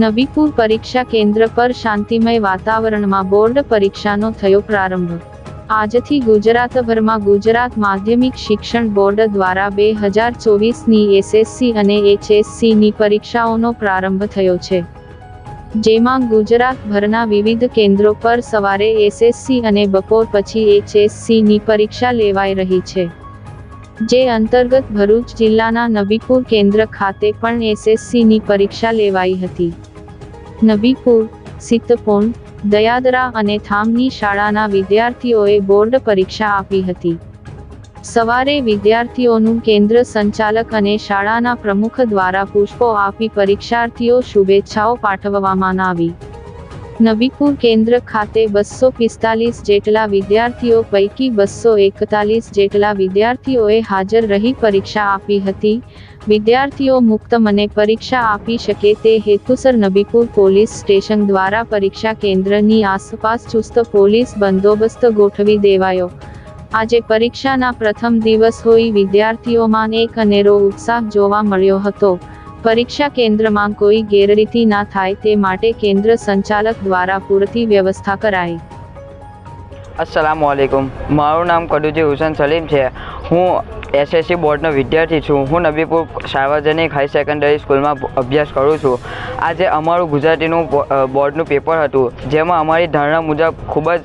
નબીપુર પરીક્ષા કેન્દ્ર પર શાંતિમય વાતાવરણમાં બોર્ડ પરીક્ષાનો થયો પ્રારંભ. આજથી ગુજરાતભરમાં ગુજરાત માધ્યમિક શિક્ષણ બોર્ડ દ્વારા બે હજાર ચોવીસની એસએસસી અને એચએસસીની પરીક્ષાઓનો પ્રારંભ થયો છે. જેમાં ગુજરાતભરના વિવિધ કેન્દ્રો પર સવારે એસએસસી અને બપોર પછી એચએસસીની પરીક્ષા લેવાઈ રહી છે. જે અંતર્ગત ભરૂચ જિલ્લાના નબીપુર કેન્દ્ર ખાતે પણ એસએસસીની પરીક્ષા લેવાઈ હતી. નબીપુર સિત્તપોન દયાદરા અને થામની શાળાના વિદ્યાર્થીઓએ બોર્ડ પરીક્ષા આપી હતી. સવારે વિદ્યાર્થીઓનું કેન્દ્ર સંચાલક અને શાળાના પ્રમુખ દ્વારા પુષ્પો આપી પરીક્ષાર્થીઓ શુભેચ્છાઓ પાઠવવામાં આવી. નબીપુર કેન્દ્ર ખાતે બસો પિસ્તાલીસ જેટલા વિદ્યાર્થીઓ પૈકી બસો એકતાલીસ જેટલા વિદ્યાર્થીઓએ હાજર રહી પરીક્ષા આપી હતી. વિદ્યાર્થીઓ મુક્ત મને પરીક્ષા આપી શકે તે હેતુસર નબીપુર પોલીસ સ્ટેશન દ્વારા પરીક્ષા કેન્દ્રની આસપાસ ચુસ્ત પોલીસ બંદોબસ્ત ગોઠવી દેવાયો. આજે પરીક્ષાના પ્રથમ દિવસ હોઈ વિદ્યાર્થીઓમાં એક અનેરો ઉત્સાહ જોવા મળ્યો હતો. પરીક્ષા કેન્દ્રમાં કોઈ ગેરરીતિ ના થાય તે માટે કેન્દ્ર સંચાલક દ્વારા પૂરતી વ્યવસ્થા કરાઈ. અસલામ મારું નામ કડુજી હુસેન સલીમ છે. હું એસએસસી બોર્ડનો વિદ્યાર્થી છું. હું નબીપુર સાર્વજનિક હાઈ સેકન્ડરી સ્કૂલમાં અભ્યાસ કરું છું. આજે અમારું ગુજરાતીનું બોર્ડનું પેપર હતું. જેમાં અમારી ધારણા મુજબ ખૂબ જ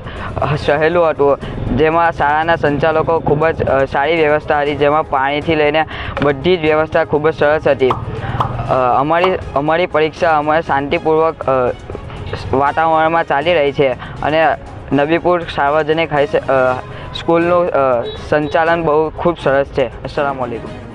સહેલું હતું. જેમાં શાળાના સંચાલકો ખૂબ જ સારી વ્યવસ્થા હતી. જેમાં પાણીથી લઈને બધી જ વ્યવસ્થા ખૂબ જ સરસ હતી. અમારી અમારી પરીક્ષા અમારે શાંતિપૂર્વક વાતાવરણમાં ચાલી રહી છે. અને નબીપુર સાર્વજનિક હાઈ સ્કૂલનું સંચાલન બહુ ખૂબ સરસ છે. અસલામ વાલેકુમ